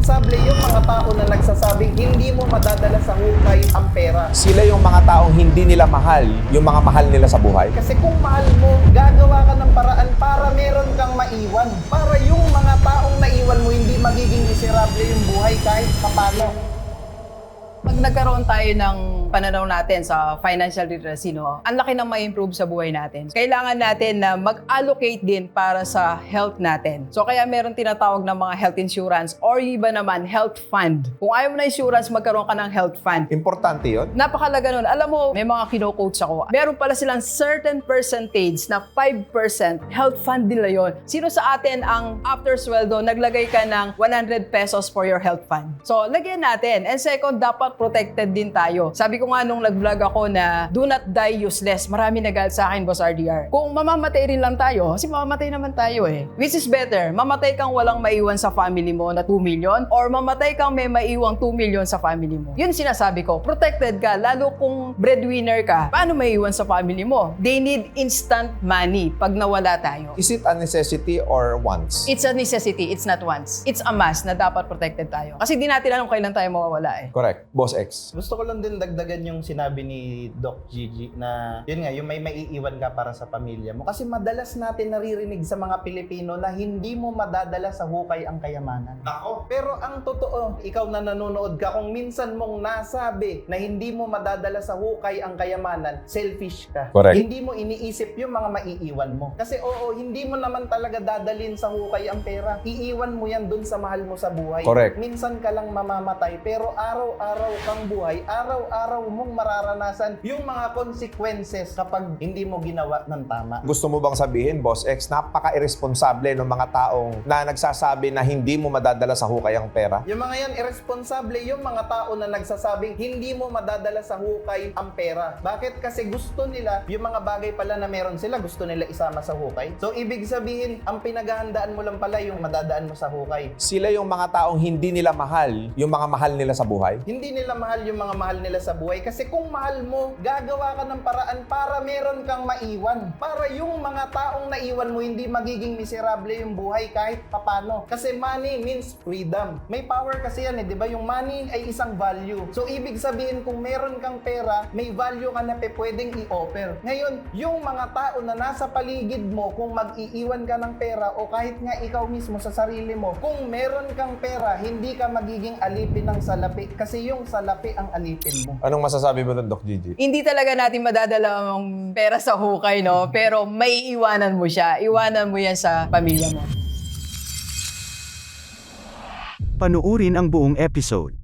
irresponsable yung mga tao na nagsasabing hindi mo madadala sa hukay ang pera. Sila yung mga taong hindi nila mahal, yung mga mahal nila sa buhay. Kasi kung mahal mo, gagawa ka ng paraan para meron kang maiwan. Para yung mga taong naiwan mo, hindi magiging miserable yung buhay kahit papano. Pag nagkaroon tayo ng pananaw natin sa financial literacy, no, ang laki ng may improve sa buhay natin. Kailangan natin na mag-allocate din para sa health natin. So kaya meron tinatawag ng mga health insurance or iba naman health fund. Kung ayaw mo na insurance, magkaroon ka ng health fund. Importante yun. Napakalaga nun. Alam mo, may mga kino-coach ako. Meron pala silang certain percentage na 5% health fund nila yon. Sino sa atin ang after sweldo, naglagay ka ng 100 pesos for your health fund? So, lagyan natin. And second, dapat protected din tayo. Sabi ko nga nung nag-vlog ako na do not die useless. Marami nagalit sa akin, Boss RDR. Kung mamamatay rin lang tayo, kasi mamamatay naman tayo eh. Which is better? Mamatay kang walang maiwan sa family mo na 2 million or mamatay kang may maiwang 2 million sa family mo. Yun sinasabi ko, protected ka, lalo kung breadwinner ka. Paano maiwan sa family mo? They need instant money pag nawala tayo. Is it a necessity or wants? It's a necessity, it's not wants. It's a must na dapat protected tayo. Kasi di natin alam kailan tayo mawawala eh. Correct. Boss X. Gusto ko lang din dagdagan yung sinabi ni Doc Gigi na yun nga, yung may maiiwan ka para sa pamilya mo. Kasi madalas natin naririnig sa mga Pilipino na hindi mo madadala sa hukay ang kayamanan. Ako. Pero ang totoo, ikaw na nanonood ka, kung minsan mong nasabi na hindi mo madadala sa hukay ang kayamanan, selfish ka. Correct. Hindi mo iniisip yung mga maiiwan mo. Kasi oo, hindi mo naman talaga dadalin sa hukay ang pera. Iiwan mo yan dun sa mahal mo sa buhay. Correct. Minsan ka lang mamamatay, pero araw-araw kang buhay, araw-araw mong mararanasan yung mga consequences kapag hindi mo ginawa ng tama. Gusto mo bang sabihin, Boss X, napaka-irresponsable ng mga taong na nagsasabi na hindi mo madadala sa hukay ang pera? Yung mga yan, irresponsible yung mga tao na nagsasabing hindi mo madadala sa hukay ang pera. Bakit? Kasi gusto nila, yung mga bagay pala na meron sila, gusto nila isama sa hukay. So, ibig sabihin, ang pinaghahandaan mo lang pala yung madadaan mo sa hukay. Sila yung mga taong hindi nila mahal, yung mga mahal nila sa buhay. Hindi nila mahal yung mga mahal nila sa buhay kasi kung mahal mo, gagawa ka ng paraan para meron kang maiwan. Para yung mga taong naiwan mo hindi magiging miserable yung buhay kahit papano. Kasi money means freedom. May power kasi yan eh, di ba? Yung money ay isang value. So ibig sabihin kung meron kang pera, may value ka na pwedeng i-offer. Ngayon, yung mga tao na nasa paligid mo, kung mag-iiwan ka ng pera o kahit nga ikaw mismo sa sarili mo, kung meron kang pera, hindi ka magiging alipin ng salapi kasi yung salapi ang alipin mo. Anong masasabi mo doon, Doc Gigi? Hindi talaga natin madadala ang pera sa hukay, no? Pero may iwanan mo siya. Iwanan mo yan sa pamilya mo. Panuurin ang buong episode